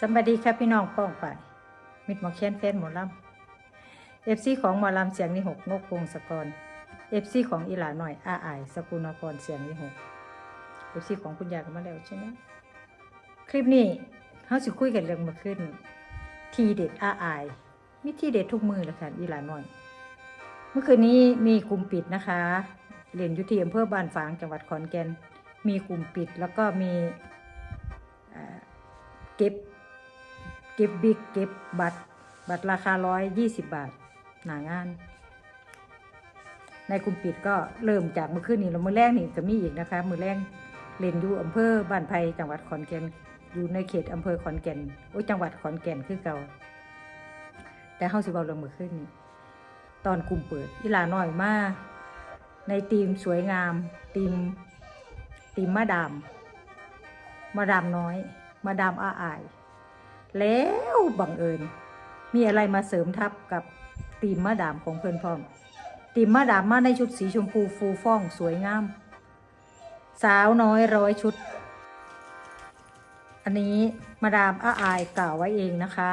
สวัสดีครับพี่น้องป้องไปมิดหมอเคียนแฟนหมอลำเอฟซีของหมอลำเสียงนิหกนกพงศกรเอฟซีของอีหลาหน่อยอาอายสกุลนครเสียงนิหกเอฟซีของคุณยายก็มาแล้วใช่ไหมคลิปนี้เขาสิคุยกันเรื่องมาขึ้น ทีเด็ดอาอายมีทีเด็ดทุกมือเลยค่ะอีหลาหน่อย เมื่อคืนนี้มีกลุ่มปิดนะคะเรียนยุติอำเภอบ้านฝางจังหวัดขอนแก่นมีกลุ่มปิดแล้วก็มีเก็บ เก็บบิ๊กเก็บบัตร บัตรราคาร้อยยี่สิบบาท หนางาน ในกลุ่มปิดก็เริ่มจากมื่อคืนนี้แล้วมือแรกนี่ก็มีอีกนะคะ มือแรกเล่นอยู่อำเภอบ้านไผ่จังหวัดขอนแก่นอยู่ในเขตอำเภอขอนแก่นโอ้จังหวัดขอนแก่นคือเก่าแต่เฮาสิเว้าเรื่องมื่อคืนนี้ตอนกลุ่มเปิดอีลาน้อยมาในทีมสวยงามทีมทีมมาดาม มาดามน้อย มาดามอาอาย แล้วบังเอิญ มีอะไรมาเสริมทับกับทีมมาดามของเพื่อนพร้อมทีมมาดามมาในชุดสีชมพูฟูฟ่องสวยงาม สาวน้อยร้อยชุด อันนี้มาดามอาอายกล่าวไว้เองนะคะ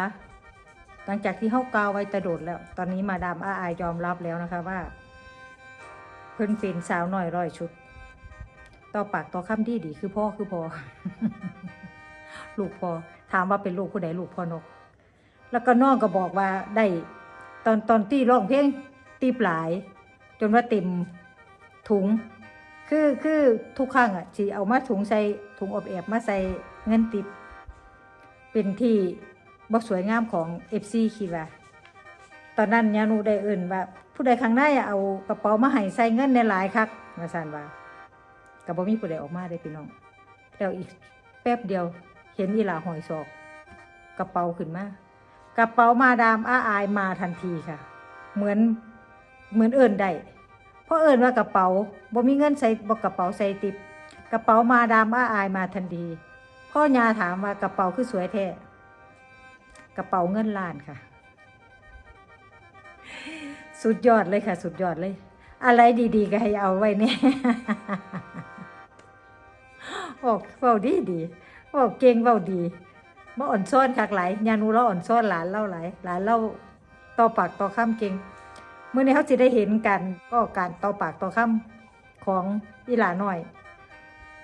หลังจากที่เขากล่าวไว้ต่โดดแล้ว ตอนนี้มาดามอาอายยอมรับแล้วนะคะว่า เพิ่นเป็นสาวน้อยร้อยชุด ต่อปากต่อคำดีดีคือพ่อคือพอลูกพอ ถามว่าเป็นลูกผู้ใดลูกพ่อนก แล้วก็น้องก็บอกว่าได้ตอนตอนที่ร้องเพลงตีปลาย จนว่าเต็มถุง คือคือทุกครั้งอะที่เอามาถุงใส่ถุงอบแอบมาใส่เงินติดเป็นที่บ่สวยงามของเอฟซีคิดว่าตอนนั้นยานูได้เอื่นว่า ผู้ใดข้งในอะเอากระเป๋ามาให้ใส่เงินในหลายคักมาสันว่ากับบ่มีผู้ใดออกมาได้พี่น้องแล้วอีกแป๊บเดียว เห็นอีหลาหอยศอก กระเป๋าขึ้นมากระเป๋ามาดามอาอายมาทันทีค่ะ เหมือนเหมือนเอิญได้เพราะเอิญว่ากระเป๋าบ่มีเงินใส่บ่กระเป๋าใส่ติบกระเป๋ามาดามอาอายมาทันทีพ่อยาถามว่ากระเป๋าคือสวยแท้กระเป๋าเงินล้านค่ะ สุดยอดเลยค่ะ สุดยอดเลย อะไรดีๆก็ให้เอาไว้เนี่ยบอกเฝ้าดีดี ๆบอกเก่งเฝ้าดีมาอ่อนซ้อนคักหลายยานูเราอ่อนซ้อนหลานเล่าหลายหลานเล่าต่อปากต่อคำเก่งเมื่อนี้เขาจะได้เห็นกันก็การต่อปากต่อคำของอีหลาน้อย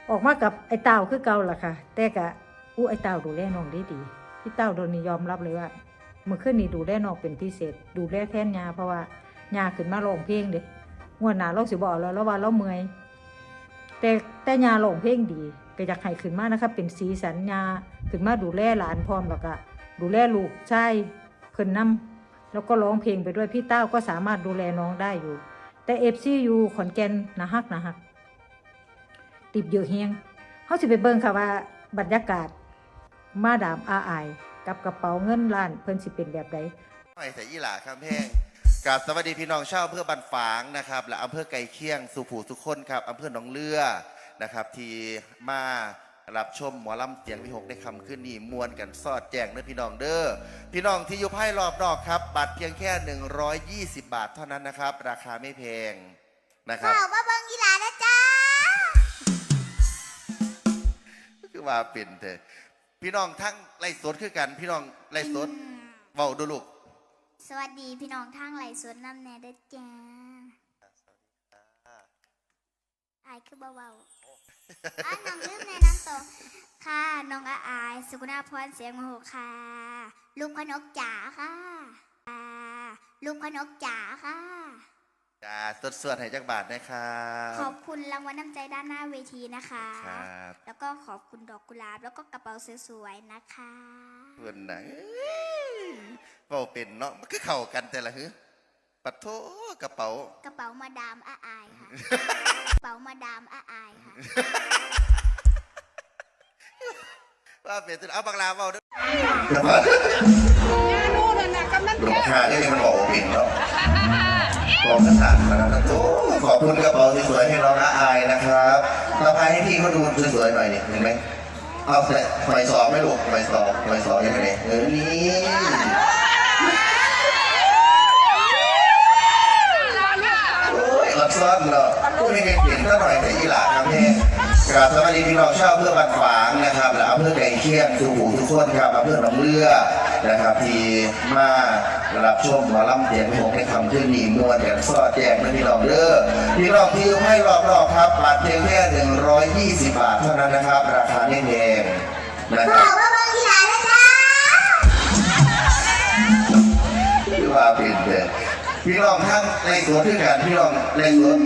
ออกมากับไอ้เต้าคือเก่าล่ะค่ะ แต่กะอู้ไอ้เต้าดูแลน้องดีดีพี่เต้าโดนนี่ยอมรับเลยว่าเมื่อคืนนี้ดูแลน้องเป็นพิเศษ ดูแลแทนยาเพราะว่ายาขึ้นมาร้องเพลงเด้งวดหนาเราสิบอกแล้วแล้วว่าเราเมื่อย แต่แต่ยาร้องเพลงดีก็อยากให้ขึ้นมานะคะเป็นสีสันยาขึ้นมาดูแลหลานพร้อมแล้วก็ดูแลลูกชายเพิ่นนํแล้วก็ร้องเพลงไปด้วยพี่เต้าก็สามารถดูแลน้องได้อยู่ แต่เอฟซียูขอนแก่นนะฮักนะฮักติบเยอะเฮียงเขาสิไปเบิ่งค่ะว่าบรรยากาศมาดามอาอาย กับกระเป๋าเงินล้านเพิ่นสิเป็นแบบใดหน่อยแต่ยี่หล่าคำแพง กับสวัสดีพี่น้องชาวอำเภอบันฝางนะครับและอำเภอไก่เคียงสุผูสุขคนครับอำเภอหนองเรือนะครับ ที่มารับชมหมอลำเสียงวิหกในคำขึ้นนี่มวนกันสอดแจงเด้อพี่น้องเด้อพี่น้องที่อยู่ภายรอบนอกครับ บัตรเพียงแค่ 120 บาทเท่านั้นนะครับ ราคาไม่แพงนะครับข่าวมาเบิงอีหลานะจ้าคือว่าเป็นเถอะพี่น้องทั้งไล่สดคือกัน พี่น้องไล่สดเว้าดูลูก สวัสดีพี่น้องทางไหลฟ์สวนน้ำแน่เด้อจ้าอายคือเบาๆอะน้องลืมแนะนำตัวค่ะ น้องอาอาย สุกุณาพรเสียงโมโหค่ะลุงขนกจ๋าค่ะอ่าลุงขนกจ๋าค่ะจ้าสดสวดให้จักบาทนะครับขอบคุณรางวัลน้ำใจด้านหน้าเวทีนะคะ ครับแล้วก็ขอบคุณดอกกุหลาบ แล้วก็กระเป๋าสวยๆนะคะ เพื่อนนะเอ้ย เว้าเป็นเนาะมันก็เข้ากันแต่ละหือปัดโทกระเป๋ากระเป๋ามาดามอาอายค่ะ กระเป๋ามาดามอาอายค่ะ ว่าเป็นตัวเอาบังลาเว้าเด้อยานูนั่นน่ะกำนันหลวแท้งพ่อที่มันบอกว่าเป็นเนาะบอกกระถางนะครับโอ้ขอบคุณกระเป๋าสวยๆให้เราละอายนะครับเราพายให้พี่เขาดูสวยๆหน่อยนี่เห็นไหมเอาแต่หอยสองไม่ลูกหอยสองหอยสองยังไงเออนี่โอ้ยอดโซซ้อนเนาะผู้มีเงินเปลี่ยนก็หน่อยแต่อีหลาครับแม่กราบสวัสดีพี่น้องชาวอำเพื่อบันฝางนะครับและอำเภอไก่เคียงทุกหูทุกคนครับอำเภอหนองเรือนะครับที่มารับชมหมอลำเตียงหกในคำขึ้นนีมวนกันซอดแจกนะพี่น้องเด้อพี่น้องที่ให้รอบๆครับบัตรเพียงแค่120 บาทเท่านั้นนะครับ ราคาไม่แพงนะคบรัอบกว่าเบางทีหลานนะจ๊ะคือว่าเป็นเด็ก พี่น้องทั้งในสวนด้วยกันพี่น้องในสวน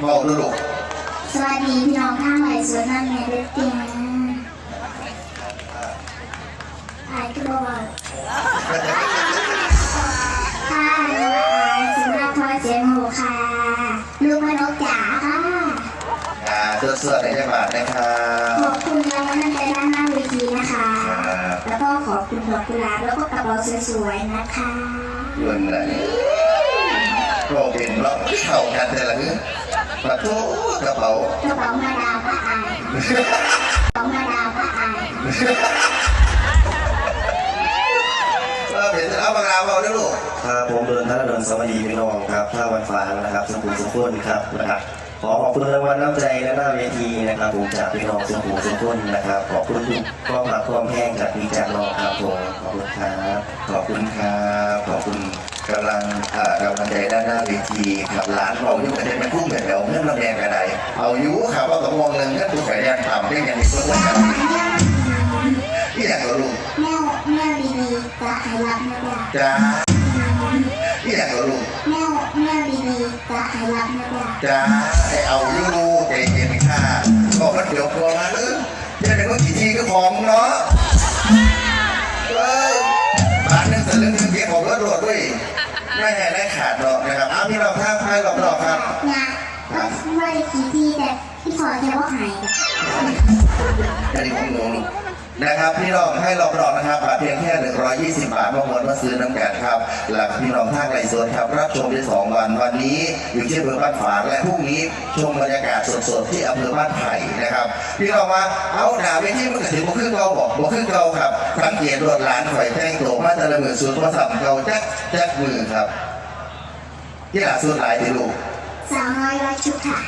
เมาดูลูกสวัสดีพี่น้องข้างไหลสวนน้ำแม่เด็กเตียงอายคือเบาๆค่ะน้องอายสุนาพรเสียงโหค่ะลูกพนกจ๋าค่ะอ่าเสื้อเสื้อในจังหวัดนะครับ ขอบคุณรางวัลน้ำใจด้านหน้าเวทีนะคะ ครับแล้วก็ขอบคุณดอกกุหลาบแล้วก็กระเป๋าสวยๆนะคะ เรื่องไหนก็เป็นล็อกเข่ากันแต่ละเรื่องปะโถกระเป๋ากระเป๋ามาดามป้าอายกระเป๋ามาดามป้าอายเออเป็นเอามากราบเอาด้วยลูกครับผมเดินธนดลสวัสดีพี่น้องครับท่าวันฟ้านะครับสุขุมสุขนครับนะครับขอขอบคุณรางวัลน้ำใจและหน้าเวทีนะครับผมจากพี่น้องสุขุมสุขนนะครับขอบคุณทุกความรักความแห้งจากพี่จากน้องครับผมขอบคุณครับขอบคุณครับขอบคุณ กำลังกำลังใจด้านหน้าเวทีครับร้านเราอยู่กันเป็นพุ่งแบบเดียวเพื่อนเราแดงกันไหนเอาอยู่ครับว่าต้องมองเรื่งเงินตัวไก่แดงต่ำได้ยังไงเพื่อนกันที่อยากราลูกแม่แม่ดีๆจะให้รับนะจ๊ะจ้าที่อยากราลูกแม่แม่ดีๆจะให้รับนะจ๊ะจ้าให้เอาอยู่ใจเย็นค่ะบอกว่าเดี๋ยวกลัวมาเออจะเป็นคนกี่ทีก็พร้อมเนาะ โหลดด้วยไม่ให้ได้ขาดหรอกนะครับเอาพี่เราข้างให้รอบๆครับนะว่าว่าได้กี่ที่แต่พี่ขอแค่ว่าหายอันนี้ของหนู นะครับ พี่น้องให้รอบๆนะครับบัตรเพียงแค่ 120 บาทมามวนมาซื้อน้ำกันครับ หลักพี่น้องทางไรโซนครับ รับชมได้สองวันวันนี้อยู่ที่อำเภอบ้านฝางและพรุ่งนี้ชมบรรยากาศสดๆที่อำเภอบ้านไผ่นะครับ พี่น้องมาเอาหนาเวทีมันถึงบ่ขึ้นเก่าบอกบ่ขึ้นเก่าครับสังเกตรถหลานข่อยแต่งตัวมาแต่ละมือสุดโทรศัพท์เก่าจักจักมือครับที่หลาสุดหลายที่ลูกสาวน้อยร้อยชุดค่ะ